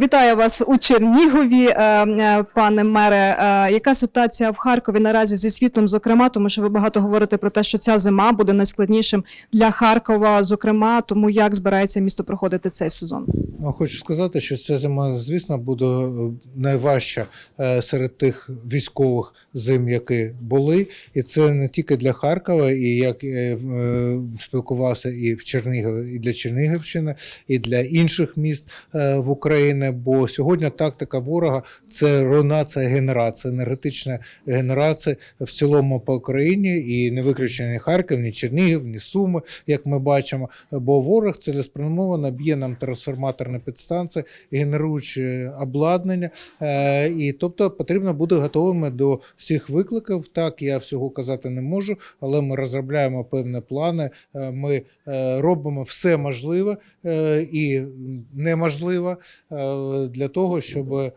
Вітаю вас у Чернігові, е, е, пане мере. Е, Яка ситуація в Харкові наразі зі світлом? Зокрема, тому що ви багато говорите про те, що ця зима буде найскладнішим для Харкова. Зокрема, тому як збирається місто проходити цей сезон? Ну, хочу сказати, що ця зима, звісно, буде е, найважча е, серед тих військових зим, які були. І це не тільки для Харкова, і як е, спілкувався і в Чернігові, і для Чернігівщини, і для інших міст в Україні. Бо сьогодні тактика ворога це руйнація генерації, енергетична генерація в цілому по Україні, і не виключено Харків, ні Чернігів, ні Суми, як ми бачимо. Бо ворог цілеспрямовано б'є нам трансформаторні підстанції, генеруючи обладнання. Е, І тобто потрібно бути готовими до всіх викликів. Так, я всього казати не можу, але ми розробляємо певні плани. Е, Ми е, робимо все можливе і неможливе для того, щоб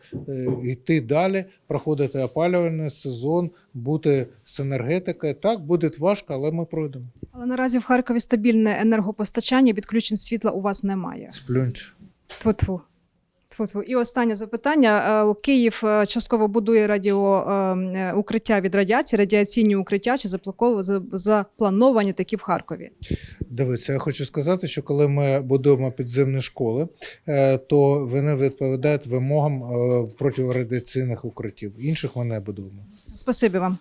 йти далі, проходити опалювальний сезон, бути з енергетикою. Так, буде важко, але ми пройдемо. Але наразі в Харкові стабільне енергопостачання, відключень світла у вас немає. Сплюнь. Тьфу-тьфу. І останнє запитання. Е, Київ е, частково будує радіо е, укриття від радіації, радіаційні укриття. Чи заплановані такі в Харкові? Дивіться, я хочу сказати, що коли ми будуємо підземні школи, то вони відповідають вимогам протирадіаційних укриттів. Інших ми не будуємо. Спасибі вам.